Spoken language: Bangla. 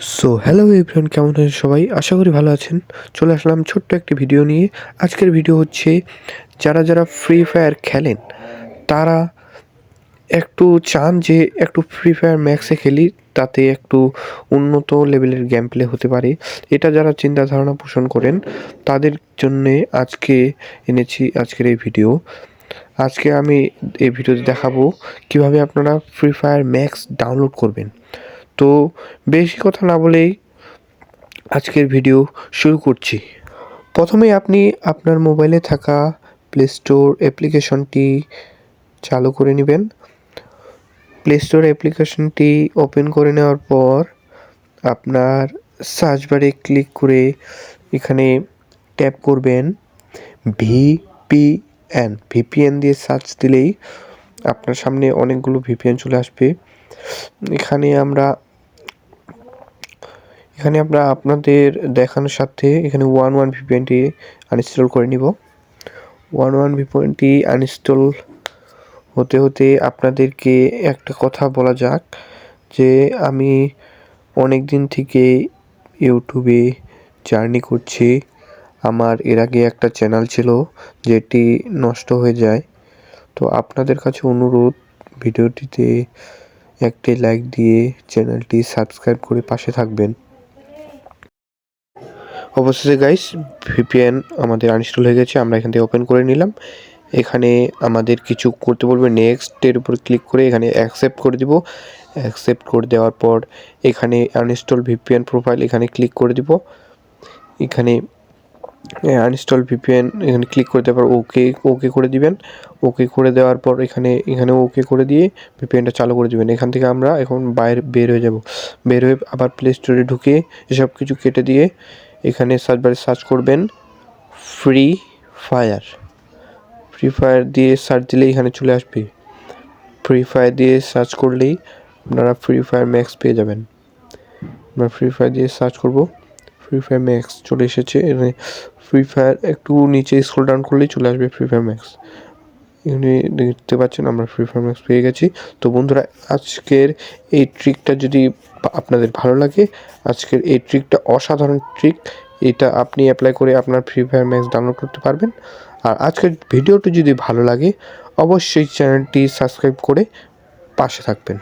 সো হ্যালো এভরিওয়ান কেমন আছেন সবাই? আশা করি ভালো আছেন। চলে আসলাম ছোট্ট একটি ভিডিও নিয়ে। আজকের ভিডিও হচ্ছে, যারা যারা ফ্রি ফায়ার খেলেন, তারা একটু চান যে একটু ফ্রি ফায়ার ম্যাক্সে খেলি, তাতে একটু উন্নত লেভেলের গেম প্লে হতে পারে। এটা যারা চিন্তা ধারণা পোষণ করেন, তাদের জন্যে আজকে এনেছি আজকের এই ভিডিও আজকে আমি এই ভিডিওতে দেখাবো, কীভাবে আপনারা ফ্রি ফায়ার ম্যাক্স ডাউনলোড করবেন। তো বেশি কথা না বলেই আজকের ভিডিও শুরু করছি। প্রথমে আপনি আপনার মোবাইলে থাকা প্লে স্টোর অ্যাপ্লিকেশনটি চালু করে নেবেন। প্লে স্টোর অ্যাপ্লিকেশনটি ওপেন করে নেওয়ার পর আপনার সার্চ বারে ক্লিক করে এখানে ট্যাপ করবেন ভিপিএন ভিপিএন দিয়ে সার্চ দিলেই আপনার সামনে অনেকগুলো ভিপিএন চলে আসবে। এখানে আমরা এখানে আমরা আপনাদের দেখানোর সাথে এখানে ওয়ান ওয়ান ভিপিএনটি আনইনস্টল করে নিব। ওয়ান ওয়ান ভিপিএনটি আনইনস্টল হতে হতে আপনাদেরকে একটা কথা বলা যাক, যে আমি অনেক দিন থেকে ইউটিউবে জার্নি করছি। আমার এর আগে একটা চ্যানেল ছিল, যেটি নষ্ট হয়ে যায়। তো আপনাদের কাছে অনুরোধ, ভিডিওটিতে একটি লাইক দিয়ে চ্যানেলটি সাবস্ক্রাইব করে পাশে থাকবেন। অবশেষে গাইস ভিপিএন আমাদের আনইনস্টল হয়ে গেছে, আমরা এখান থেকে ওপেন করে নিলাম। এখানে আমাদের কিছু করতে বলবে নেক্সটের উপর ক্লিক করে এখানে অ্যাকসেপ্ট করে দিব। অ্যাকসেপ্ট করে দেওয়ার পর এখানে আনইনস্টল ভিপিএন প্রোফাইল এখানে ক্লিক করে দিব। এখানে আনইনস্টল ভিপিএন এখানে ক্লিক করে দেওয়ার পর ওকে ওকে করে দিবেন। ওকে করে দেওয়ার পর এখানে এখানে ওকে করে দিয়ে ভিপিএনটা চালু করে দিবেন। এখান থেকে আমরা এখন বাইরে বের হয়ে যাব। বের হয়ে আবার প্লে স্টোরে ঢুকে এসব কিছু কেটে দিয়ে এখানে সার্চ বারে সার্চ করবেন ফ্রি ফায়ার। ফ্রি ফায়ার দিয়ে সার্চ দিলেই এখানে চলে আসবে। ফ্রি ফায়ার দিয়ে সার্চ করলেই আপনারা ফ্রি ফায়ার ম্যাক্স পেয়ে যাবেন। আমরা ফ্রি ফায়ার দিয়ে সার্চ করব। ফ্রি ফায়ার ম্যাক্স চলে এসেছে। এখানে ফ্রি ফায়ার একটু নিচে স্ক্রল ডাউন করলেই চলে আসবে ফ্রি ফায়ার ম্যাক্স। এখানে দেখতে পাচ্ছেন আমরা ফ্রি ফায়ার ম্যাক্স পেয়ে গেছি। তো বন্ধুরা, আজকের এই ট্রিকটা যদি আপনাদের ভালো লাগে, আজকের এই ট্রিকটা অসাধারণ ট্রিক এটা আপনি অ্যাপ্লাই করে আপনার ফ্রি ফায়ার ম্যাক্স ডাউনলোড করতে পারবেন। আর আজকের ভিডিওটি যদি ভালো লাগে, অবশ্যই চ্যানেলটি সাবস্ক্রাইব করে পাশে থাকবেন।